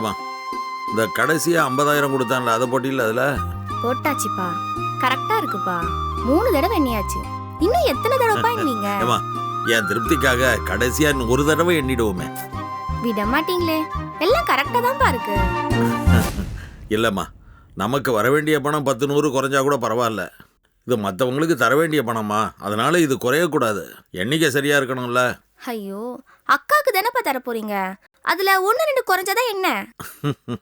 இந்தாம்மா இந்த கடைசியாக ஐம்பதாயிரம் கொடுத்தான்ல அதை போட்டியில் அதில்? போட்டாச்சுப்பா. கரெக்டா இருக்குப்பா. மூணு தடவை எண்ணியாச்சு. இன்னும் எத்தனை தடவைப்பா எண்ணீங்க? ஏமா என் திருப்திக்காக கடைசியாக ஒரு தடவை எண்ணிடுவோமே. விட மாட்டீங்களே எல்லாம் கரெக்டா தான்ப்பா இருக்கு. இல்லைம்மா நமக்கு வர வேண்டிய பணம் பத்து நூறு குறைஞ்சா கூட பரவாயில்ல. இது மற்றவங்களுக்கு தர வேண்டிய பணமா அதனால இது குறையக்கூடாது. எண்ணிக்கை சரியா இருக்கணும்ல. ஐயோ அக்காக்கு தானேப்பா தர போறீங்க அதுல ஒண்ணு ரெண்டு குறைஞ்சதா என்ன?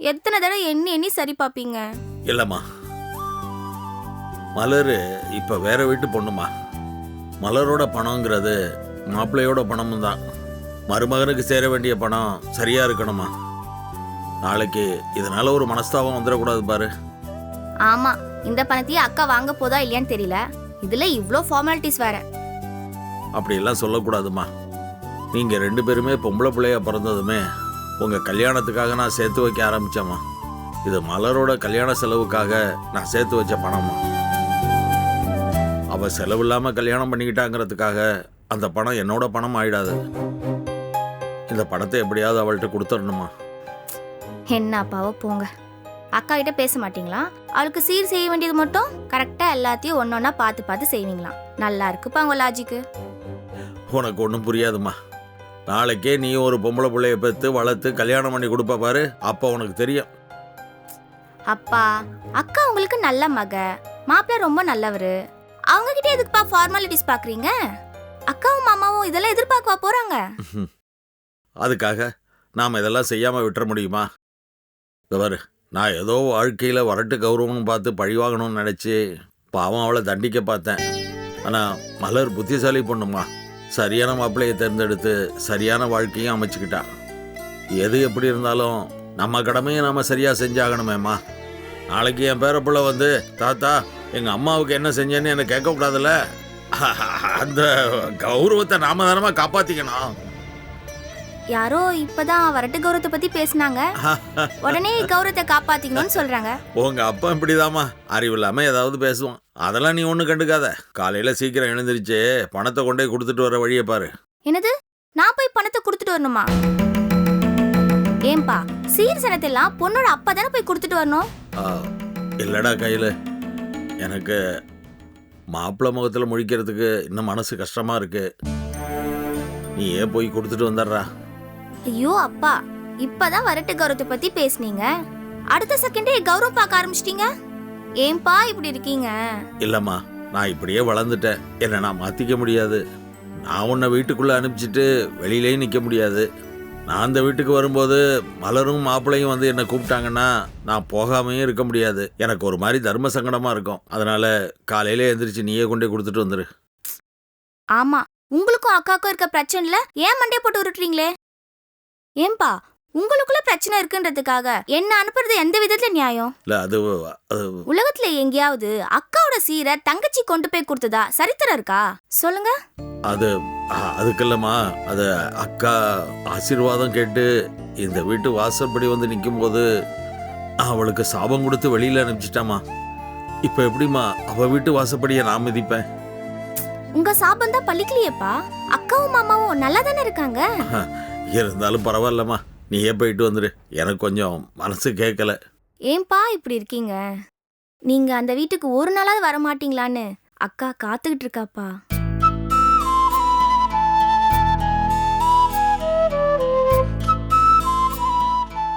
எத்தனை தடவை எண்ணி எண்ணி சரி பாப்பீங்க? இல்லைம்மா. மலர் இப்போ வேற வீட்டு பொண்ணுமா? மலரோட பணங்கிறது மாப்பிள்ளையோட பணமும் தான். மருமகனுக்கு சேர வேண்டிய பணம் சரியா இருக்கணுமா? நாளைக்கு இதனால ஒரு மனஸ்தாபம் வந்துடக்கூடாது பாரு. ஆமா இந்த பணத்தையே அக்கா வாங்க போதா இல்லையான்னு தெரியல. இதுல இவ்ளோ ஃபார்மாலிட்டிஸ் வேற. அப்படியெல்லாம் சொல்லக்கூடாதும்மா நீங்கள் ரெண்டு பேருமே பொம்பளை பிள்ளையா பிறந்ததுமே உங்கள் கல்யாணத்துக்காக நான் சேர்த்து வைக்க ஆரம்பித்தேம்மா இது மலரோட கல்யாண செலவுக்காக நான் சேர்த்து வச்ச பணம்மா. அவள் செலவு இல்லாமல் கல்யாணம் பண்ணிக்கிட்டாங்கிறதுக்காக அந்த பணம் என்னோட பணம் ஆயிடாது. இந்த பணத்தை எப்படியாவது அவள்கிட்ட கொடுத்துடணுமா என்ன அப்பாவோ போங்க. அக்கா கிட்ட பேச மாட்டீங்களா? அவளுக்கு சீர் செய்ய வேண்டியது மட்டும் கரெக்டா எல்லாத்தையும் ஒன்னொன்னா பார்த்து பார்த்து செய்வீங்களாம் நல்லா இருக்குப்பா உங்க லாஜிக்கு உனக்கு ஒன்றும் புரியாதும்மா. நாளைக்கே நீ ஒரு பொம்பளை பிள்ளைய பெற்று வளர்த்து கல்யாணம் பண்ணி கொடுப்ப பாரு. அப்போ உனக்கு தெரியும். அப்பா அக்கா உங்களுக்கு நல்ல மக. மாப்பிள்ள ரொம்ப நல்லவரு. அவங்க கிட்ட எதுக்குப்பா ஃபார்மாலிட்டிஸ் பாக்குறீங்க? அக்காவும் மாமாவும் இதெல்லாம் எதிர்பார்க்கவா போறாங்க? அதுக்காக நாம் இதெல்லாம் செய்யாமல் விட்டுற முடியுமா? பாரு நான் ஏதோ வாழ்க்கையில் வரட்டு கௌரவம்னு பார்த்து பழிவாகணும்னு நினச்சி பாவம் அவளை தண்டிக்க பார்த்தேன். ஆனால் மலர் புத்திசாலி பொண்ணுமா சரியான மாப்பிள்ளையை தேர்ந்தெடுத்து சரியான வாழ்க்கையும் அமைச்சுக்கிட்டா. எது எப்படி இருந்தாலும் நம்ம கடமையை நாம் சரியாக செஞ்சாகணுமேம்மா. நாளைக்கு என் பேரப்புள்ள வந்து தாத்தா எங்கள் அம்மாவுக்கு என்ன செஞ்சேன்னு என்னை கேட்கக்கூடாதுல்ல? அந்த கௌரவத்தை நாம தானமாக காப்பாற்றிக்கணும் யாரோ இப்பதான் வரட்டு கௌரவத்தை பத்தி பேசுனாங்க. உடனே கௌரவத்தை காப்பாத்திக்கணும்னு சொல்றாங்க. உங்க அப்பா இப்படிதாம்மா. அறிவு இல்லாம ஏதாவது பேசுவான். அதெல்லாம் நீ ஒன்றும் கண்டுக்காத. காலையில சீக்கிரம் எழுந்திருச்சு பணத்தை கொண்டே கொடுத்துட்டு வர வழியை பாரு. என்னது? நான் போய் பணத்தை கொடுத்துட்டு வரணுமா? ஏன்பா சீர் சனத்தெல்லாம் பொண்ணோட அப்பா தானே போய் கொடுத்துட்டு வரணும்? இல்லடா கையில். எனக்கு மாப்பிள்ளை முகத்தில் முழிக்கிறதுக்கு இன்னும் மனசு கஷ்டமா இருக்கு. நீ ஏன் போய் கொடுத்துட்டு வந்துடுறா. ஐயோ அப்பா. இப்பதான் வரட்டு கௌரவத்தை பத்தி பேசுனீங்க. அடுத்த செகண்டே கௌரவம் பார்க்க ஆரம்பிச்சிட்டீங்க. ஏன்பா இப்படி இருக்கீங்க? இல்லைம்மா நான் இப்படியே வளர்ந்துட்டேன். என்னை நான் மாற்றிக்க முடியாது. நான் உன்னை வீட்டுக்குள்ளே அனுப்பிச்சிட்டு வெளியிலேயும் நிற்க முடியாது. நான் அந்த வீட்டுக்கு வரும்போது மலரும் மாப்பிள்ளையும் வந்து என்னை கூப்பிட்டாங்கன்னா நான் போகாமையும் இருக்க முடியாது. எனக்கு ஒரு மாதிரி தர்ம சங்கடமாக இருக்கும். அதனால் காலையில எந்திரிச்சு நீயே கொண்டே கொடுத்துட்டு வந்துரு. ஆமா உங்களுக்கும் அக்காவுக்கும் இருக்க பிரச்சனைல ஏன் மண்டே போட்டு உருட்டுறீங்களே? ஏன்பா உங்களுக்குள்ள பிரச்சனை இருக்குன்றதுக்காக என்ன அனுப்புறது எந்த விதத்துல நியாயம்? இல்லை அது உலகத்துல எங்கேயாவது அக்காவோட சீரை தங்கச்சி கொண்டு போய் கொடுத்ததா? சரித்திரம் இருக்கா? சொல்லுங்க. அது ஆ, அதுக்கு இல்லைம்மா. அது அக்கா ஆசீர்வாதம் கேட்டு இந்த வீட்டு வாசப்படி வந்து நிற்கும்போது அவளுக்கு சாபம் கொடுத்து வெளியில் அனுப்பிச்சிட்டாமா இப்போ எப்படிம்மா? அவள் வீட்டு வாசப்படியை நான் மிதிப்பேன். உங்க சாபம் தான் பள்ளிக்கலையேப்பா அக்காவும் மாமாவும் நல்லா தானே இருக்காங்க இருந்தாலும் பரவாயில்லம்மா. நீயே போயிட்டு வந்துடு எனக்கு கொஞ்சம் மனசு கேட்கல ஏன்பா இப்படி இருக்கீங்க? நீங்க அந்த வீட்டுக்கு ஒரு நாளாவது வர மாட்டீங்களான்னு அக்கா காத்துக்கிட்டு இருக்காப்பா.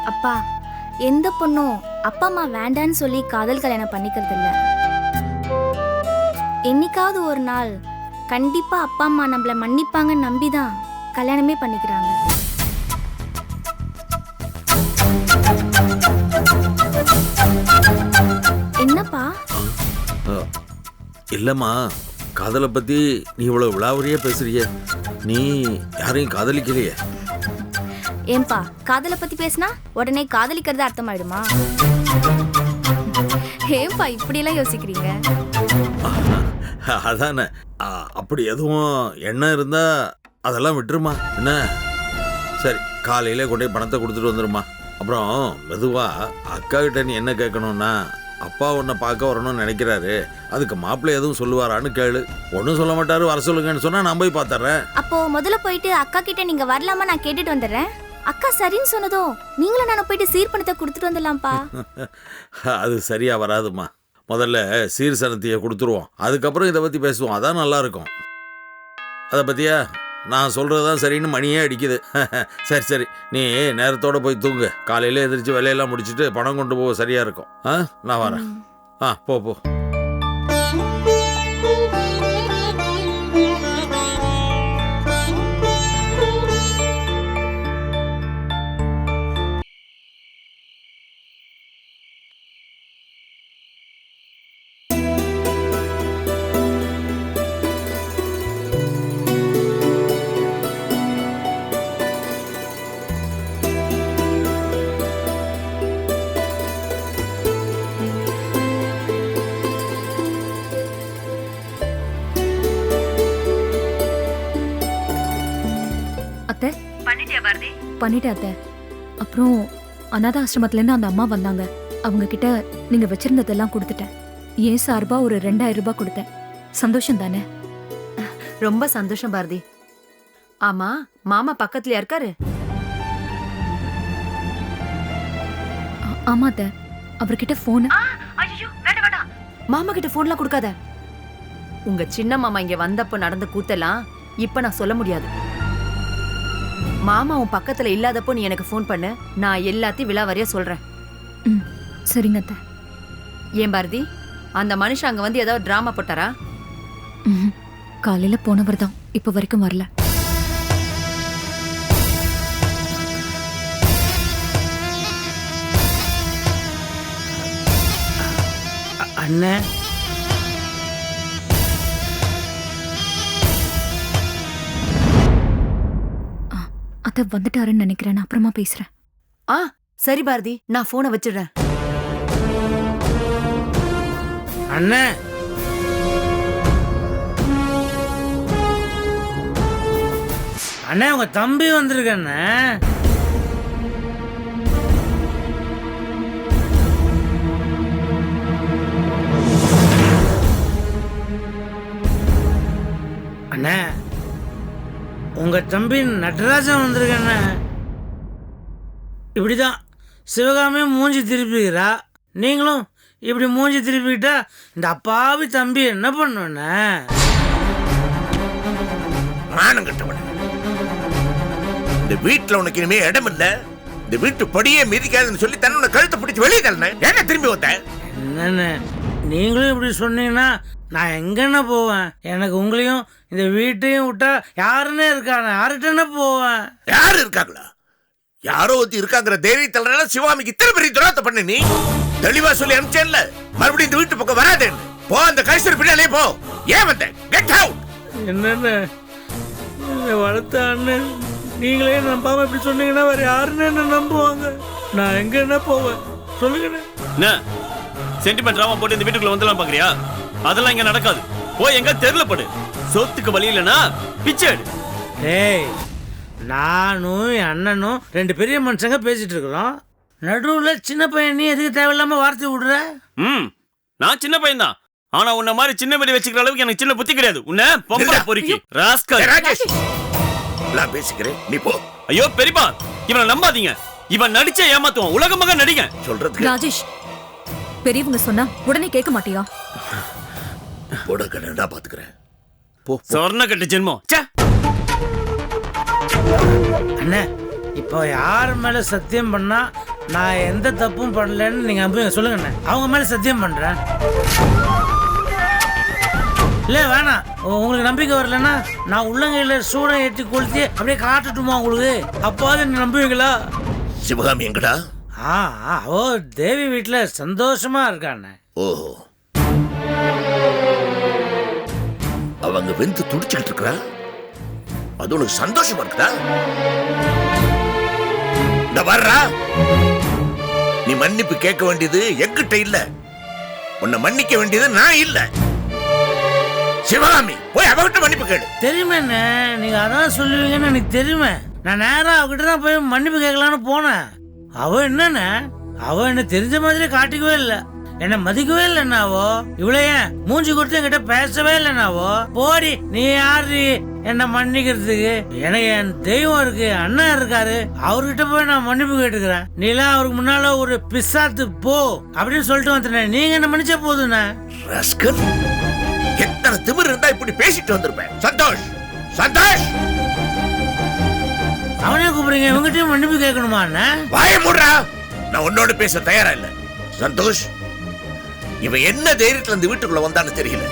அப்பா எந்த பொண்ணும் அப்பா அம்மா வேண்டான்னு சொல்லி காதல் கல்யாணம் பண்ணிக்கிறது இல்ல. என்னைக்காவது ஒரு நாள் கண்டிப்பா அப்பா அம்மா நம்மள மன்னிப்பாங்கன்னு நம்பிதான் கல்யாணமே பண்ணிக்கிறாங்க. இல்லைம்மா காதலை பற்றி நீ இவ்வளோ விளாவரியே பேசுறியே. நீ யாரையும் காதலிக்கலையே. ஏன்பா காதலை பத்தி பேசினா உடனே காதலிக்கிறது அர்த்தமாயிடுமா? ஏன்பா இப்படியெல்லாம் யோசிக்கிறீங்க? அதானே. அப்படி எதுவும் எண்ணம் இருந்தா அதெல்லாம் விட்டுருமா. என்ன? சரி காலையிலே கொண்டு போய் பணத்தை கொடுத்துட்டு வந்துருமா. அப்புறம் மெதுவா அக்கா கிட்ட நீ என்ன கேட்கணும்னா அப்பா உன்னை பார்க்க வரணும்னு நினைக்கிறாரு. அதுக்கு மாப்பிள்ளை எதுவும் சொல்லுவாரான்னு கேளு. ஒன்றும் சொல்ல மாட்டாரு வர சொல்லுங்கன்னு சொன்னா நான் போய் பார்த்துறேன் அப்போ முதல்ல போயிட்டு அக்கா கிட்ட நீங்க வரலாமா நான் கேட்டுட்டு வந்துடுறேன். அக்கா சரின்னு சொன்னதும் நீங்களும் நானும் போயிட்டு சீர்பணத்தை கொடுத்துட்டு வந்துடலாம்ப்பா. அது சரியா வராதுமா முதல்ல சீர்சனத்தையை கொடுத்துருவோம். அதுக்கப்புறம் இதை பற்றி பேசுவோம். அதான் நல்லா இருக்கும். அதை பற்றியா நான் சொல்கிறது தான் சரின்னு மணியே அடிக்குது. சரி சரி. நீ நேரத்தோட போய் தூங்கு. காலையில் எந்திரிச்சு வேலையெல்லாம் முடிச்சுட்டு பணம் கொண்டு போக சரியாக இருக்கும். ஆ? நான் வரேன். ஆ போ போ. அத்தை. அப்புறம் அநாத ஆசிரமத்துலேருந்து அந்த அம்மா வந்தாங்க. அவங்க கிட்ட நீங்க வச்சிருந்ததெல்லாம் கொடுத்துட்டேன். ஏன் சார்பா ஒரு ரெண்டாயிரம் ரூபாய் கொடுத்தேன். சந்தோஷம் தானே ரொம்ப சந்தோஷம் பாரதி. ஆமா மாமா பக்கத்துலயா இருக்காரு? ஆமா அத்தை. அவர்கிட்ட ஃபோனு மாமா கிட்ட போன்லாம் கொடுக்காத. உங்க சின்ன மாமா இங்க வந்தப்ப நடந்த கூத்தெல்லாம் இப்ப நான் சொல்ல முடியாது. மாமா உன் பக்கத்துல இல்லாதப்போ நீ எனக்கு ஃபோன் பண்ணு. நான் எல்லாத்தையும் விலாவரியா சொல்றேன். ம் சரிங்க அத்தை. ஏன் பாரதி? அந்த மனுஷன் அங்க வந்து ஏதாவது டிராமா போட்டாரா? ம்ஹும். காலையில போனவர் தான். இப்போ வரைக்கும் வரல. அண்ணே. அத்தை வந்துட்டாருன்னு நினைக்கிறேன். நான் அப்புறமா பேசுறேன். ஆ சரி பாரதி. நான் போனை வச்சிடுறேன். அண்ணே. அண்ணே உங்க தம்பி வந்திருக்கு அண்ணே அண்ணே உங்க தம்பி நடராஜன் வந்திருக்கு அண்ணே இப்படிதான் சிவகாமியும் மூஞ்சி திருப்பிக்கிறா. நீங்களும் இப்படி மூஞ்சி திருப்பிக்கிட்டா இந்த அப்பாவி தம்பி என்ன பண்ணுவேண்ணே மானம் கட்டவன். இந்த வீட்டுல உனக்கு இனிமே இடம் இல்ல. இந்த வீட்டு படியே மிதிக்காதுன்னு சொல்லி தன்னோட கழுத்தை பிடிச்சு வெளியே தள்ளன. என்ன திரும்பி வந்த என்னண்ணே நீங்களும் இப்படி சொன்னீங்கன்னா நான் எங்கண்ணே போவேன்? எனக்கு உங்களையும் இந்த வீட்டையும் விட்டா யாருன்னே இருக்கானே யார்கிட்டண்ணே போவேன்? யாரு இருக்காங்களா? யாரோ ஒருத்தி இருக்காங்கிற தைரியத்தால சிவாமிக்கு இத்தனை பெரிய துரோகத்தை பண்ண நீ? தெளிவா சொல்லி அனுப்பிச்சேன்ல. மறுபடியும் இந்த வீட்டு பக்கம் வராதேன்னு. போ அந்த கைசர் பின்னாலே போ. ஏன் வந்த? கெட் அவுட் என்னண்ணே? என்னை வளர்த்த அண்ணன். நீங்களே நம்பாம இப்படி சொன்னீங்கன்னா வேற யாருன்னு என்ன நம்புவாங்க. நான் எங்க என்ன போவேன்? சொல்லுங்கண்ணே. என்ன? சென்டிமெண்ட் ட்ராமா போட்டு இந்த வீட்டுக்குள்ள வந்துடலாம் பாக்குறியா? அதெல்லாம் இங்க நடக்காது. போய் எங்க தெருல படு. சொத்துக்கு வழி இல்லைன்னா பிச்சை எடு. டேய் நானும் என் அண்ணனும் ரெண்டு பெரிய மனுஷங்க பேசிட்டு இருக்கிறோம். நடுவில் சின்ன பையன் நீ எதுக்கு தேவையில்லாம வார்த்தை விடுற? ம் நான் சின்ன பையன் தான். ஆனா உன்ன மாதிரி சின்ன வெடி வச்சுக்கிற அளவுக்கு எனக்கு சின்ன புத்தி கிடையாது. உன்ன பொம்பளை. பொறுக்கி. ராஸ்கல். ராஜேஷ் நான் பேசிக்கிறேன். நீ போ. ஐயோ பெரியப்பா இவனை நம்பாதீங்க. இவன் நடிச்ச ஏமாத்துவான். உலகமாக நடிங்க. சொல்றதுக்கு ராஜேஷ் பெரியவங்க சொன்னா உடனே கேட்க மாட்டியா? உனக்கு நான் பாத்துக்கிறேன் போ. சொர்ண கட்டு ஜென்மம். ச்சே. அண்ணே இப்போ யார் மேல சத்தியம் பண்ணா நான் எந்த தப்பும் பண்ணலன்னு நீங்க சொல்லுங்க அண்ணே. அவங்க மேல சத்தியம் பண்றேன். இல்ல வேணாம். உங்களுக்கு நம்பிக்கை வரலன்னா நான் உள்ளங்கையில சூடம் ஏற்றி கொளுத்தி அப்படியே காட்டட்டுமா உங்களுக்கு? அப்பாவது என்ன நம்புவீங்களா? சிவகாமி எங்கடா? ஆ ஆ, ஓ தேவி வீட்டுல சந்தோஷமா இருக்காண்ணே ஓஹோ. அவங்க வெந்து துடிச்சுக்கிட்டு இருக்கிறா? அது உனக்கு சந்தோஷமா இருக்குதா? இந்த வர்றா. நீ மன்னிப்பு கேட்க வேண்டியது எங்கிட்ட இல்ல. உன்னை மன்னிக்க வேண்டியது நான் இல்ல. சிவகாமி போய் அவகிட்ட மன்னிப்பு கேடு தெரியுமே நீங்க அதான் சொல்லுவீங்கன்னு எனக்கு தெரியுமே. நான் நேரம் அவகிட்ட தான் போய் மன்னிப்பு கேட்கலான்னு போனேன். அவ என்னன்னு அவ என்ன தெரிஞ்ச மாதிரி காட்டிக்கவே இல்லை. என்ன மதிக்கவே இல்லைன்னாவோ? இவ்வளோ ஏன் மூஞ்சி கொடுத்து என்கிட்ட பேசவே இல்லைன்னாவோ? போடி நீ யாரு என்ன மன்னிக்கிறதுக்கு. எனக்கு என் தெய்வம் இருக்கு அண்ணன் இருக்காரு. அவர்கிட்ட போய் நான் மன்னிப்பு கேட்டுக்கிறேன். நீலாம் அவருக்கு முன்னால ஒரு பிசாத்து போ அப்படின்னு சொல்லிட்டு வந்துட்டேன். நீங்க என்ன மன்னிச்சா போதுண்ணே ரஸ்கல் எத்தனை திமிர் இருந்தா இப்படி பேசிட்டு வந்திருப்பேன் சந்தோஷ் சந்தோஷ்! அவனே கூப்பிடுறீங்க இவங்ககிட்டயும் மன்னிப்பு கேட்கணுமா வாய மூடுறா. நான் உன்னோட பேச தயாரா இல்ல. சந்தோஷ் இவன் என்ன தைரியத்துல இந்த வீட்டுக்குள்ள வந்தான்னு தெரியல.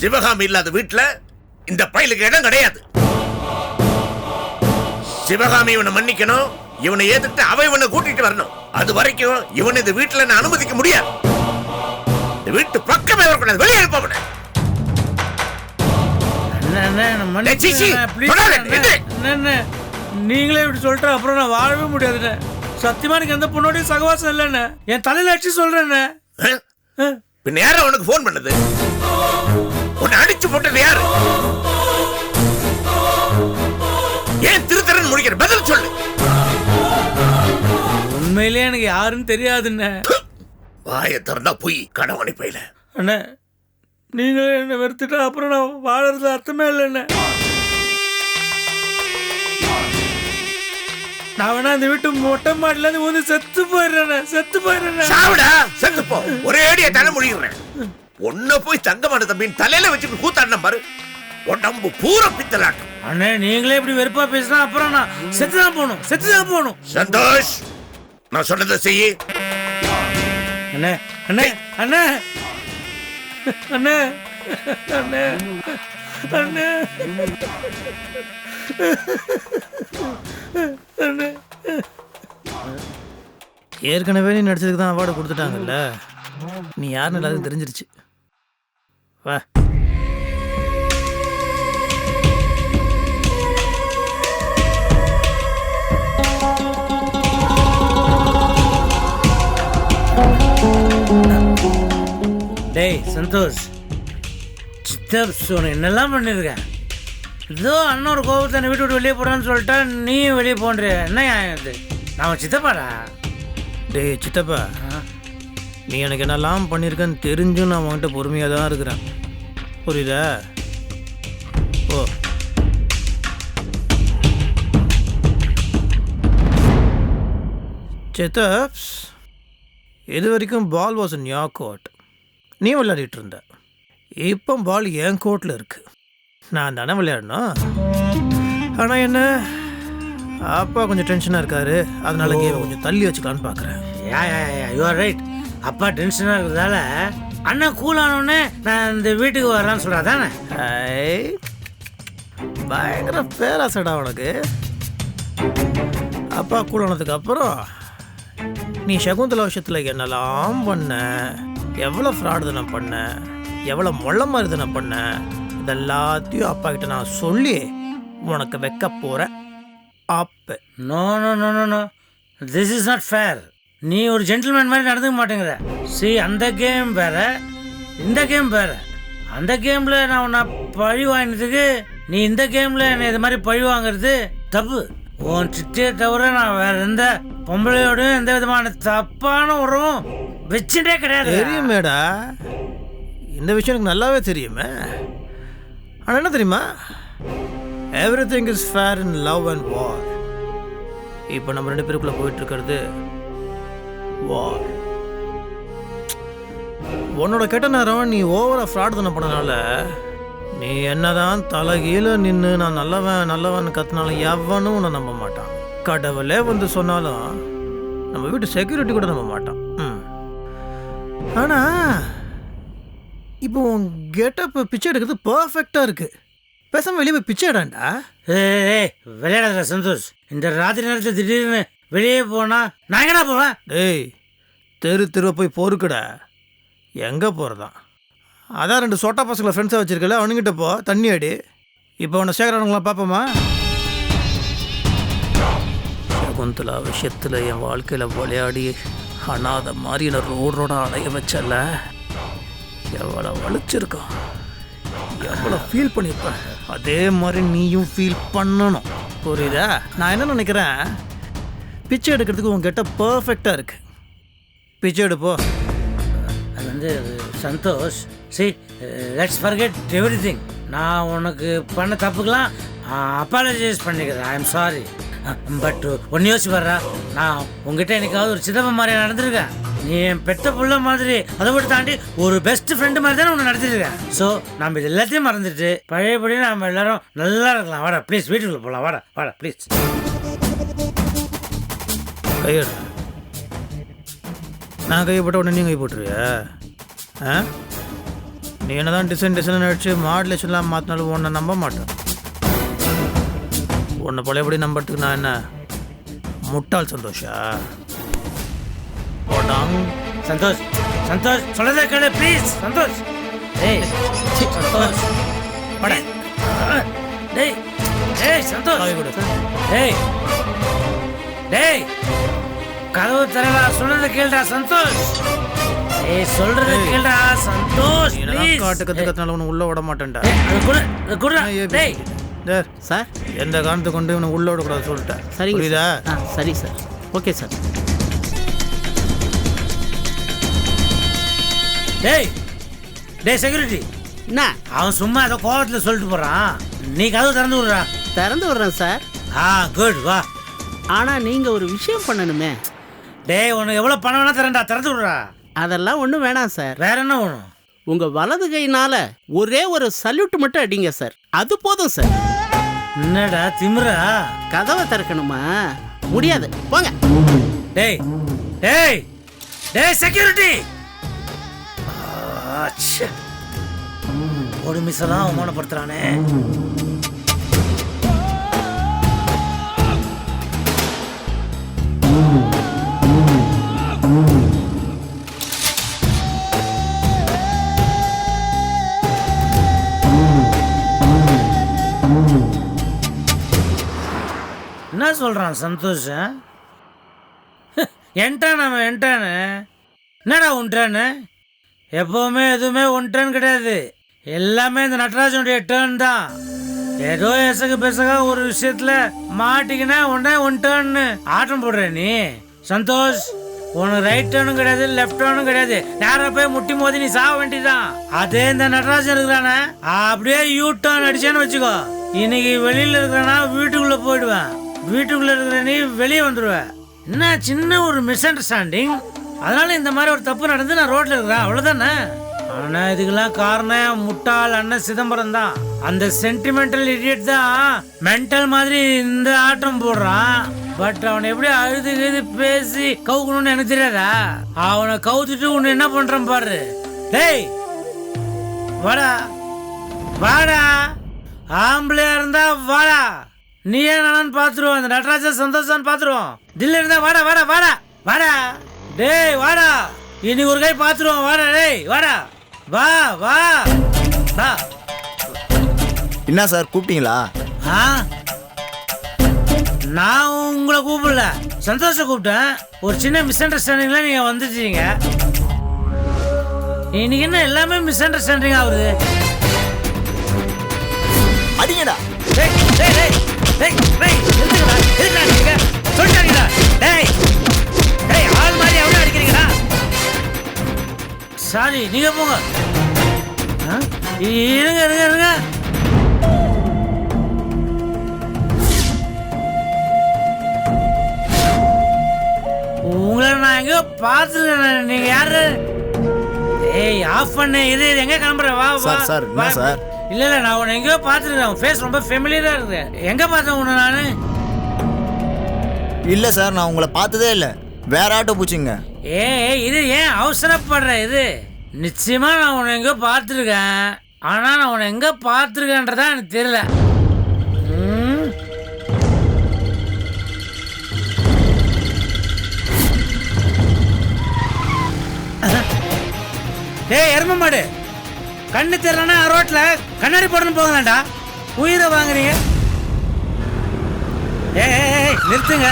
சிவகாமி இல்லாத வீட்டுல இந்த பயலுக்கு இடம் கிடையாது. சிவகாமி இவனை மன்னிக்கணும் இவனை ஏத்துட்டு அவ இவனை கூட்டிட்டு வரணும். அது வரைக்கும் இவனை இந்த வீட்டுல நான் அனுமதிக்க முடியாது. இந்த வீட்டு பக்கமே வரக்கூடாது வெளியே எழுப்ப நீங்களே இப்படி சொல்லிட்டு அப்புறம் நான் வாழவே முடியாதுண்ணே. சத்தியமா எனக்கு எந்த பொண்ணோடய சகவாசம் இல்லைண்ணே. என் தலையில அடிச்சு ஆ. பின்ன யார உனக்கு போன் பண்ணது? உன்னை அடிச்சு போட்டது யாரு? ஏன் திருத்தரன் முடிக்கிற பதில் சொல்லு. உண்மையிலேயே எனக்கு யாருன்னு தெரியாதுண்ணே. வாயை திறந்தா பொய் கடவுளை பையில அண்ணே நீங்களே என்னை வெறுத்துட்டா அப்புறம் நான் வாழறது அர்த்தமே இல்லைண்ணே. நான் வேணா இந்த வீட்டு மொட்டை மாடில இருந்து வந்து செத்து போயிடுறேண்ணே செத்து போயிடுறேண்ணே சாவுடா செத்து போ. ஒரே அடிய தலை முடிகிறேன் ஒன்ன போய் தங்கமான தம்பியின் தலையில வச்சுட்டு கூத்தாடின பாரு. உடம்பு பூரா பித்தலாட்டம். அண்ணே நீங்களே இப்படி வெறுப்பா பேசினா அப்புறம் நான் செத்து தான் போகணும் செத்து தான் போகணும். சந்தோஷ் நான் சொன்னதை செய்யி. அண்ணே அண்ணே அண்ணே. அண்ணே அண்ணே அண்ணே. ஏற்கனவே நீ நடிச்சதுக்கு தான் அவார்டு கொடுத்துட்டாங்கல்ல? நீ யாருன்னு எல்லாருக்கும் தெரிஞ்சிருச்சு. வா. டேய் சந்தோஷ் சித்தப் உனக்கு என்னெல்லாம் பண்ணியிருக்கேன் ஏதோ அண்ணன் ஒரு கோபத்தை என்னை வீட்டு விட்டு வெளியே போடான்னு சொல்லிட்டா நீயும் வெளியே போன்ற. என்ன இது? நான் சித்தப்பாடா? டேய் சித்தப்பா. நீ எனக்கு என்னெல்லாம் பண்ணியிருக்கேன்னு தெரிஞ்சும் நான் உன்கிட்ட பொறுமையாக தான் இருக்கிறேன். புரியுதா? ஓ சித்தப்ஸ் இது வரைக்கும் ball was in your court நீ விளையாடிட்டு இருந்த. இப்போ பால் என் கோர்ட்டில் இருக்கு. நான் தானே விளையாடணும். ஆனால் என்ன? அப்பா கொஞ்சம் டென்ஷனாக இருக்காரு. அதனால கேமை கொஞ்சம் தள்ளி வச்சுக்கலான்னு பார்க்குறேன் ya ya ya you are right அப்பா டென்ஷனாக இருக்கிறதால அண்ணன் கூலானோடனே நான் இந்த வீட்டுக்கு வரலான்னு சொல்கிறா தானே பயங்கர பேராசடா உனக்கு. அப்பா கூடானதுக்கு அப்புறம் நீ சகுந்தலா விஷயத்தில் என்னெல்லாம் பண்ண? எவ்வளோ ஃப்ராடுதனம் பண்ண? எவ்வளோ மொள்ள மருதனம் பண்ண? இதெல்லாத்தையும் அப்பா கிட்ட நான் சொல்லி உனக்கு வைக்க போகிறேன் அப்போ no no no no no this is not fair நீ ஒரு ஜென்டில்மேன் மாதிரி நடந்துக்க மாட்டேங்கிற. சி அந்த கேம் வேற இந்த கேம் வேற. அந்த கேம்ல நான் உன்னை பழி வாங்கினதுக்கு நீ இந்த கேம்ல என்னை இது மாதிரி பழி வாங்குறது தப்பு. உன் சிட்டியை தவிர நான் வேற எந்த பொம்பளையோடையும் எந்த விதமான தப்பான உறவும் வச்சுட்டே கிடையாது தெரியுமேடா. இந்த விஷயம் எனக்கு நல்லாவே தெரியுமே. ஆனால் என்ன தெரியுமா? Everything is fair in love and war இப்போ நம்ம ரெண்டு பேருக்குள்ள போயிட்டு இருக்கிறது வார் உன்னோட கெட்ட நேரம் நீ ஓவரா ஃப்ராட் தானே பண்ணனால நீ என்னதான் தலைகீழ நின்று நான் நல்லவன் நல்லவன் கத்துனாலும் எவனும் உன்னை நம்ப மாட்டான். கடவுளே வந்து சொன்னாலும் நம்ம வீட்டு செக்யூரிட்டி கூட நம்ப மாட்டான். ம். ஆனா இப்போ உன் கெட்டப் பிச்சை எடுக்கிறது பர்ஃபெக்டாக இருக்கு. பேசாம வெளியே போய் பிச்சை ஏய், ஏய் விளையாடாத சந்தோஷ். இந்த ராத்திரி நேரத்தில் திடீர்னு வெளியே போனா நான் எங்கடா போவேன்? டேய் தெரு தெருவை போய் பொறுக்குடா எங்கே போகிறதான் அதான் ரெண்டு சொட்டா பசங்களை ஃப்ரெண்ட்ஸாக வச்சிருக்கல அவனுங்கிட்ட போ தண்ணி அடி இப்போ உன்னை சேகரவங்களாம் பார்ப்போமா சகுந்தலா விஷயத்தில் என் வாழ்க்கையில் விளையாடி அனாத மாதிரி என்னை ரோடு ரோட அலைய வச்சல. எவ்வளோ வலிச்சிருக்கான் எவ்வளோ ஃபீல் பண்ணியிருப்பேன் அதே மாதிரி நீயும் ஃபீல் பண்ணணும். புரியுதா? நான் என்ன நினைக்கிறேன்? பிச்சை எடுக்கிறதுக்கு உங்ககிட்ட பர்ஃபெக்டாக இருக்கு. பிச்சை எடுப்போ. அது வந்து Santhosh. See let's forget everything நான் உனக்கு பண்ண தப்புக்கெலாம் அப்பாலஜைஸ் பண்ணிக்கிறேன். ஐ எம் சாரி பட் ஒன்று யோசிச்சு வர்றா நான் உங்ககிட்ட எனக்காவது ஒரு சிதம்பரம் மாதிரி நடந்திருக்கேன். நீ என் பெத்த புள்ள மாதிரி அதை விட்டு தாண்டி ஒரு பெஸ்ட் ஃப்ரெண்டு மாதிரி தானே உன்னை நடத்திருக்கேன். ஸோ நம்ம இது எல்லாத்தையும் மறந்துட்டு பழையபடி நம்ம எல்லாரும் நல்லா இருக்கலாம். வாடா ப்ளீஸ் வீட்டுக்குள்ளே போகலாம் வாடா வாடா ப்ளீஸ் கையெடு நான் கைப்பட்ட உடனே நீங்கள் கை போட்டுருவியா? ஆ? நீ என்னதான் டிசைன் டிசைன் அடிச்சு மாடலேஷன்லாம் மாற்றினாலும் ஒன்றை நம்ப மாட்டேன். உன்னை பழையபடி நம்பறதுக்கு நான் என்ன? முட்டாள் சந்தோஷா? போடாங் சந்தோஷ் சந்தோஷ் சொல்லதே கேளு ப்ளீஸ் சந்தோஷ். டேய் சி, சந்தோஷ். பட. டேய். டேய் சந்தோஷ். டேய். டேய். கதவு தரடா சொல்றத கேளுடா சந்தோஷ். ஏய் சொல்றத ஏய். கேளுடா சந்தோஷ் நீ என்னதான் ப்ளீஸ் காட்டு கற்றுக்கத்தினால உன்னை உள்ள விட மாட்டேன்டா. அது கூட அது கூட. டேய். டேய், சார். எந்த காரணத்தை கொண்டு இவனை உள்ள விடக்கூடாது சொல்லிட்டேன். சரிங்க புரியுதா? சார். ஆ சரி சார். Okay sir. டேய் டேய் செக்யூரிட்டி என்ன? அவன் சும்மா ஏதோ கோவத்துல சொல்லிட்டு போறான். நீ கதவு திறந்து விடுறா. திறந்து விடுறேன் சார். ஆ குட் வா. ஆனால் நீங்கள் ஒரு விஷயம் பண்ணணுமே. டேய் உனக்கு எவ்வளவு பணம் வேணா தரேன்டா திறந்து விடுறா. அதெல்லாம் ஒன்றும் வேணாம் சார். வேற என்ன வேணும்? உங்கள் வலது கையினால ஒரே ஒரு சல்யூட் மட்டும் அடிங்க சார். அது போதும் சார். என்னடா திமிரா? கதவை திறக்கணுமா? முடியாது. போங்க. டேய் டேய் டேய் செக்யூரிட்டி ஒரு மிஸ்ஸெல்லாம் அவமானப்படுத்துறானே என்ன சொல்றான் சந்தோஷ்? என்ட்டான் அவன் என்ட்டானு? என்னடா உன்ட்டானு? எப்போவுமே எதுவுமே ஒன்றான் கிடையாது. எல்லாமே இந்த நடராஜனுடைய டேர்ன் தான். ஏதோ எசகு பெசகா ஒரு விஷயத்துல மாட்டிக்கினா உடனே ஒன் டேர்ன்னு ஆட்டம் போடுற நீ. சந்தோஷ் உனக்கு ரைட் டேர்னும் கிடையாது லெஃப்ட் டேர்னும் கிடையாது. நேரா போய் முட்டி மோதி நீ சாக வேண்டிதான் அதே இந்த நடராஜன் இருக்கிறானே அப்படியே யூ டேர்ன் அடிச்சேன்னு வச்சுக்கோ. இன்னைக்கு வெளியில இருக்கிறனா வீட்டுக்குள்ள போயிடுவேன். வீட்டுக்குள்ள இருக்கிற நீ வெளியே வந்துடுவ என்ன சின்ன ஒரு மிஸ் அண்டர்ஸ்டாண்டிங் அதனால இந்த மாதிரி ஒரு தப்பு நடந்து நான் ரோட்ல இருக்கிறேன். அவ்வளவுதானே? ஆனா இதுக்கெல்லாம் காரணம் முட்டாள் அண்ணன் சிதம்பரம் தான். அந்த சென்டிமெண்டல் இடியட் தான் மென்டல் மாதிரி இந்த ஆட்டம் போடுறான். பட் அவனை எப்படி அழுது எழுது பேசி கவுக்கணும்னு எனக்கு தெரியாதா? அவனை கவுத்துட்டு உன்னை என்ன பண்றான் பாரு. டேய் வாடா. வாடா. ஆம்பளையா இருந்தா வாடா. நீ ஏன் பாத்துருவோம் அந்த நடராஜா சந்தோஷம் பாத்துருவோம் தில்ல இருந்தா வாடா வாடா வாடா வாடா. டேய் வாடா. இனி ஒரு கை பாத்துருவோம் வாடா டேய் வாடா. வா வா. வா. என்ன சார் கூப்பிட்டீங்களா? ஆ? நான் உங்களை கூப்பிடல. சந்தோஷம் கூப்பிட்டேன். ஒரு சின்ன மிஸ் அண்டர்ஸ்டாண்டிங்ல நீங்க வந்துட்டீங்க. இன்னைக்கு என்ன எல்லாமே மிஸ் அண்டர்ஸ்டாண்டிங் ஆகுது அடிங்கடா. டேய் டேய் டேய். டேய் டேய் நிறுத்துங்கடா எதுக்குடா நீங்க சொல்லிட்டாங்கடா டேய் டேய் ஆள் மாதிரி எவ்வளோ அடிக்கிறீங்கடா சாரி நீங்க போங்க. ஆ? இருங்க இருங்க இருங்க. உங்களை நான் எங்கேயோ பார்த்துருக்கேன் நீங்க யாரு? ஏய் ஆஃப் பண்ணு இது இது எங்க கிளம்புற? வா வா. சார், சார், என்ன வா. சார்? இல்ல இல்ல நான் உன்னை எங்கேயோ பார்த்துருக்கேன். ஃபேஸ் ரொம்ப ஃபெமிலியரா இருக்கு. எங்க பார்த்தேன் உன்னை நானு? இல்லை சார் நான் உங்களை பார்த்ததே இல்லை. வேற ஆட்டோ பூச்சிங்க ஏய் இது ஏன் அவசரப்படுற இது? நிச்சயமா நான் உன்னை எங்கேயோ பார்த்துருக்கேன். ஆனா நான் உன்னை எங்க பார்த்துருக்கேன்றதா எனக்கு தெரியல. ம். டேய் எரும மாடு. கண்ணு தெரியலன்னா ரோட்ல கண்ணாடி போடணும் போகலாம்டா. உயிரை வாங்குறீங்க. ஏய் ஏய் நிறுத்துங்க.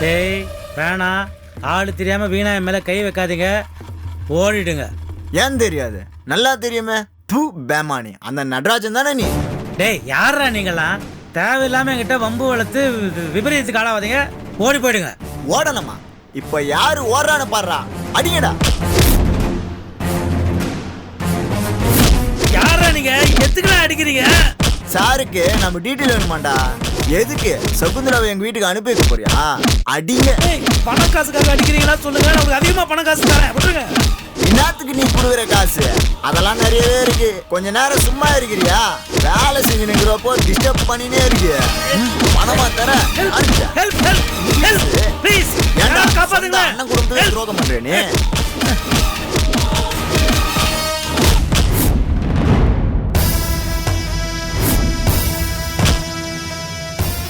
டேய் வேணாம். ஆள் தெரியாம வீணா என் மேல கை வைக்காதீங்க. ஓடிடுங்க. ஏன் தெரியாது? நல்லா தெரியுமே? தூ பேமானி. அந்த நடராஜன் தானே நீ? டேய் யாரா நீங்களாம் தேவையில்லாம என்கிட்ட வம்பு வளர்த்து விபரீதத்துக்கு ஆளாவாதீங்க. ஓடி போயிடுங்க. ஓடணுமா? இப்ப யாரு ஓடுறான்னு பாடுறா? அடிங்கடா. யாரா நீங்க? எதுக்குலாம் அடிக்கிறீங்க? சாருக்கு நம்ம டீட்டெயில் வேணுமாண்டா? எதுக்கு? சகுந்தராவை எங்க வீட்டுக்கு அனுப்பி வைக்க போறியா? அடிங்க. பணம் காசுக்காக அடிக்கிறீங்களா சொல்லுங்க. உங்களுக்கு அதிகமா பணம் காசு தரேன் விட்டுருங்க நீ கொடுக்குற காசு? அதெல்லாம் நிறையவே இருக்கு. கொஞ்ச நேரம் சும்மா இருக்கிறியா? வேலை செஞ்சு நிற்கிறப்போ டிஸ்டர்ப் பண்ணினே இருக்கு. பணமா தர. ஹெல்ப் ஹெல்ப் ஹெல்ப் ப்ளீஸ் சொந்த காப்பாத்துங்க. அண்ணன் குடும்பத்துக்கு துரோகம் பண்ற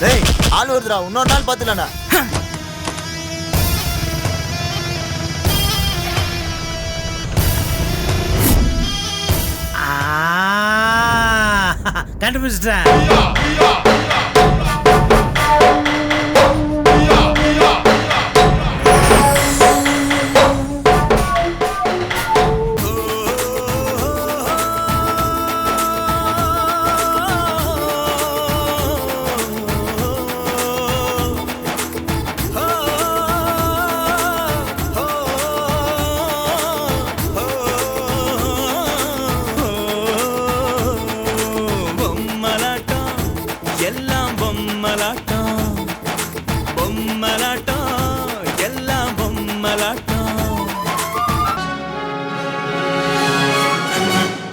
டேய் ஆள் வருதுடா. இன்னொரு நாள் பார்த்துலாம்டா ஆ கண்டுபிடிச்சிட்டேன்.